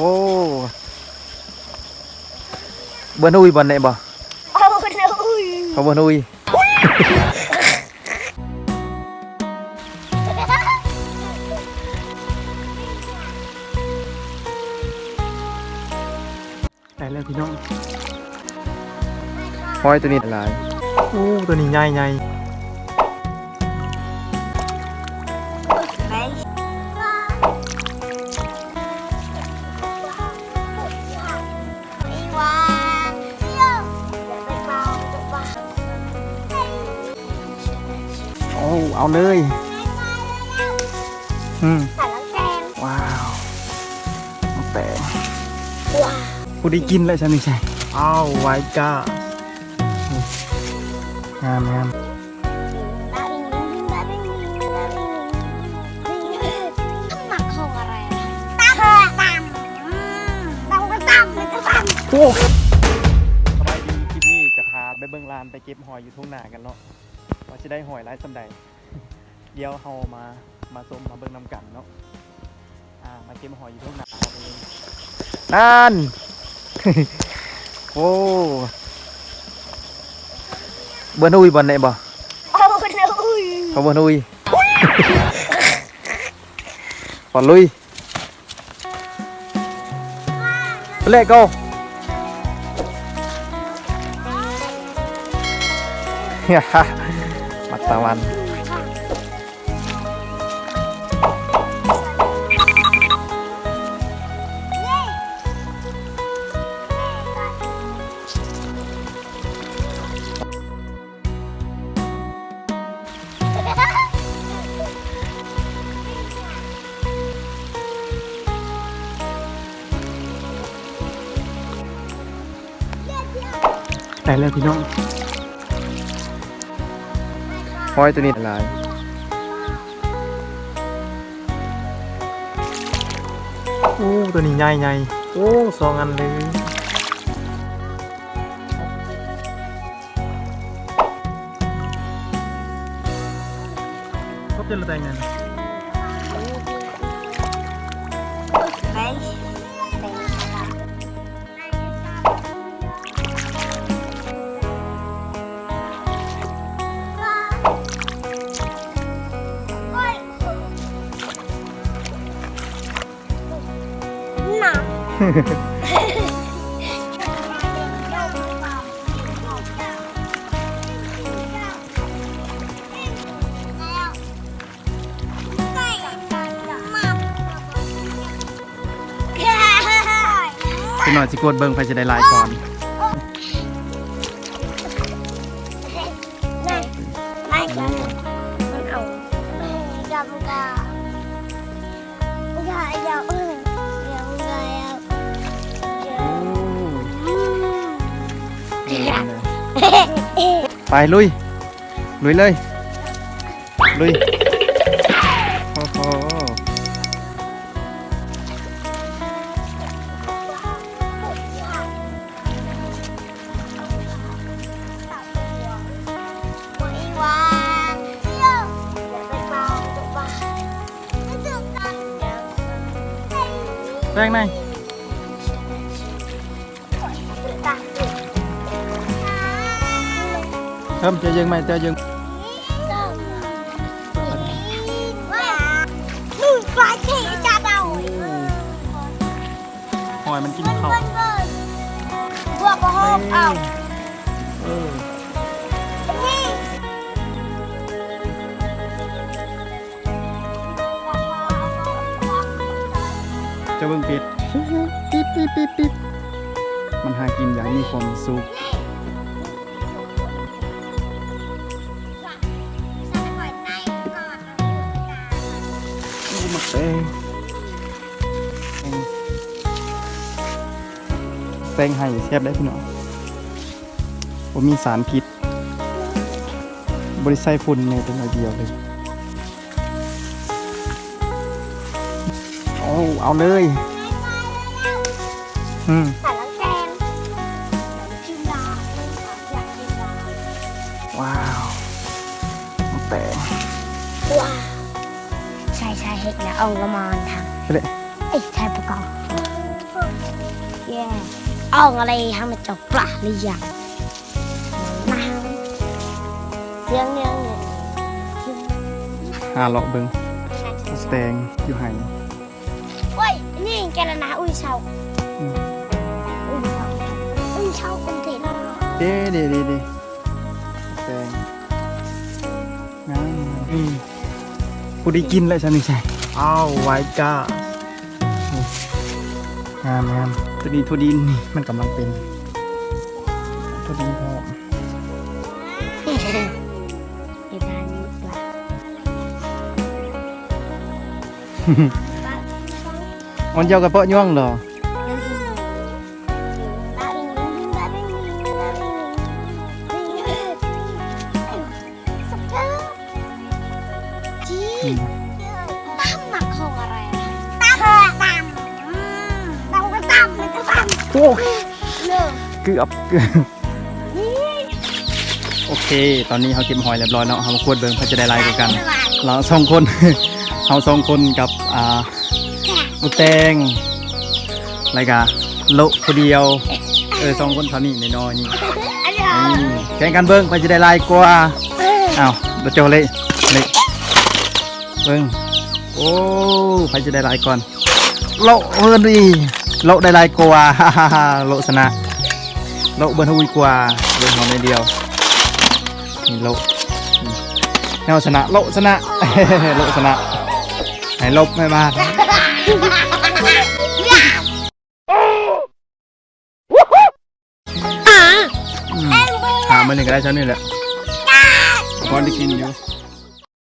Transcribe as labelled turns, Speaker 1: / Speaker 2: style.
Speaker 1: โอ้เบอร์นุยบอลไหนบ่
Speaker 2: เอาเลย
Speaker 1: เขาเเอา
Speaker 2: เล
Speaker 1: ย อืม
Speaker 2: สารแกง
Speaker 1: ว้าวน้องแต่
Speaker 2: ว้า
Speaker 1: กูได้กินแล้วใช่ไหมใช่อ้าวไว้จ้านี่งามงาม
Speaker 2: บาบิงบิงบิงบาบิงบิงบาบิงบิงบิงน้ำหนักของอะไรตามตามตามก็ตามเลยก็ตาม
Speaker 1: โอ้สบายดีคลิปนี้กระทาไปเบิ่งลานไปเก็บหอยอยู่ทุ่งนากันเนาะ ว่าจะได้หอยไร้สำใดเดี๋ยวเฮามามาส้มมาเบิ่งนำกันเนาะอ่ามาเก็บหอยอยู่ทุ่งนาเอาไปเลยนั่นโอ้เบอร์นุยบอลไหนบ่
Speaker 2: เอาเลย
Speaker 1: เขาเบอร์นุยปอนลุยเลโก้มั ดตะวันได้แล้วพี่น้อง หอยตัวนี้หลายโอ้ตัวนี้ใหญ่ใหญ่โอ้สองอันเลยเขาเป็นอะไรกัน
Speaker 2: ไป นัก
Speaker 1: เป็นหน่อยสิกดเบิ่งไปจะได้ลายก่อน
Speaker 2: ไป
Speaker 1: ลุย ลุยเลย ลุยโอ้โหแรงใน เพิ่มจะยังไหมจะยัง
Speaker 2: นู่นปลาเข็จะเดา
Speaker 1: หอยมันกิน
Speaker 2: มัน
Speaker 1: ข้าว
Speaker 2: มันมันบัวประหอบเอา
Speaker 1: เออ
Speaker 2: นี่
Speaker 1: จะเบิ่งปิดปิ๊บปิ๊บปิ๊บปิ๊บมันหากินอย่างมีความสุข แตงไห้แซ่บได้พี่น้องผมมีสารพิษ บริไซฝุ่นในตัวเดียวเลยโอ้เอาเลย อืม
Speaker 2: สารแกงชิมดาอยากชิมดา
Speaker 1: ว้าวน้องแตง
Speaker 2: ว้าใช่ใช่เห็ดนะเอาละมานทาง
Speaker 1: ไปเลย
Speaker 2: เอ้ยใช่ประกอบ อ่องอะไรทำมาจับปลาหรือยังมาเสียงเนี้ยเนี่ย
Speaker 1: หาเลาะเบิ่งสแตงอยู่ไห้
Speaker 2: เว้ย นี่แกละนะอุ้ยเชา
Speaker 1: อืม
Speaker 2: อุ้ยเชาอุ้ยเชาคนเทน
Speaker 1: เด้เด้เด้เด้สแตงงามอืมผู้ได้กินเลยใช่ไหมใช่อ้าวไว้จ้านี่งามงาม ตัวนี้ทุดินนี่มันกำลังเป็นทุดินพร้อม
Speaker 2: ในทางนี้ปลา
Speaker 1: มันเดียวกับเปาะย่องเหรออื
Speaker 2: ม
Speaker 1: โอ้
Speaker 2: เลิก
Speaker 1: เกือบเกือบ
Speaker 2: นี่
Speaker 1: โอเค ตอนนี้เขาเก็บหอยเรียบร้อยเนาะเขามาควดเบิ่งเขาจะได้ไล่กว่ากัน เราสองคนเราสองคนกับอ่ามุกแตงอะไรกะโละคนเดียวเออสองคนเท่านี้น้อยๆนี่
Speaker 2: อันนี้
Speaker 1: อืมแข่งกันเบิ่งใครจะได้ไล่กว่าอ้าวเดี๋ยวโจเลยเลยเบิ่งโอ้ใครจะได้ไล่ก่อนโละเอินดี โละได้ไล่กว่าฮ่าฮ่าฮ่าโละชนะโละเบิ้ลทวีกว่าเบิ้ลของในเดียวนี่โละอืมแนวชนะโละชนะโละชนะให้ลบไม่มา
Speaker 2: อ่า
Speaker 1: อืมหามาหนึ่งก็ได้เท่านี้แหละพอได้กินอยู่